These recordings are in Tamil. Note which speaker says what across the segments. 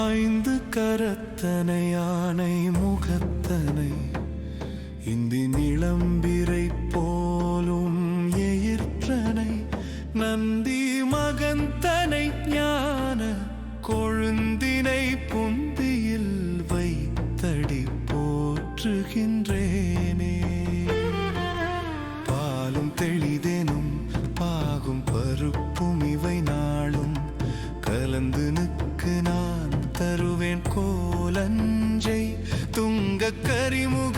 Speaker 1: ஐந்து கரத்தனை யானை முகத்தனை இந்தி நிளம்பிரை போலும் எயிற்றனை நந்தி மகந்தனை ஞான கொழுந்தினை புந்தியில் வைத்தடி போற்றுகின்றேனே. பாலும் தெளிதேன் நஞ்சை துங்க கரிமுக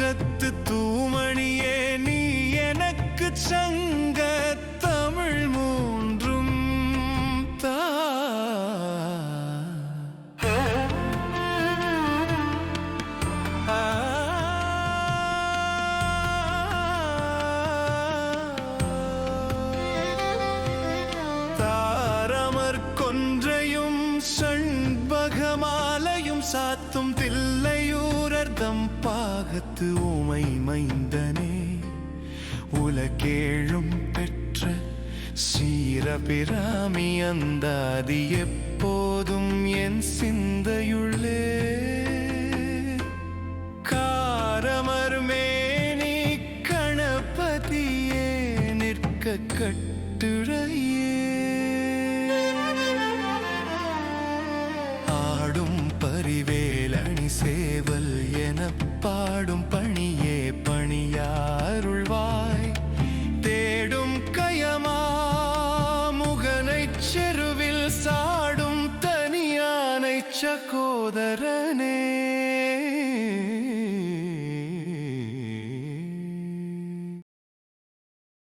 Speaker 1: சாத்தும் தில்லையூரர்தம் பாகத்து உமை மைந்தனே. உலகேழும் பெற்ற சீரபிராமி அந்தாதி எப்போதும் என் சிந்தையுள்ளே. காரமர் மேனி கணபதியே நிற்க கட்டுரையே செருவில் சாடும் தனியானை சகோதரனே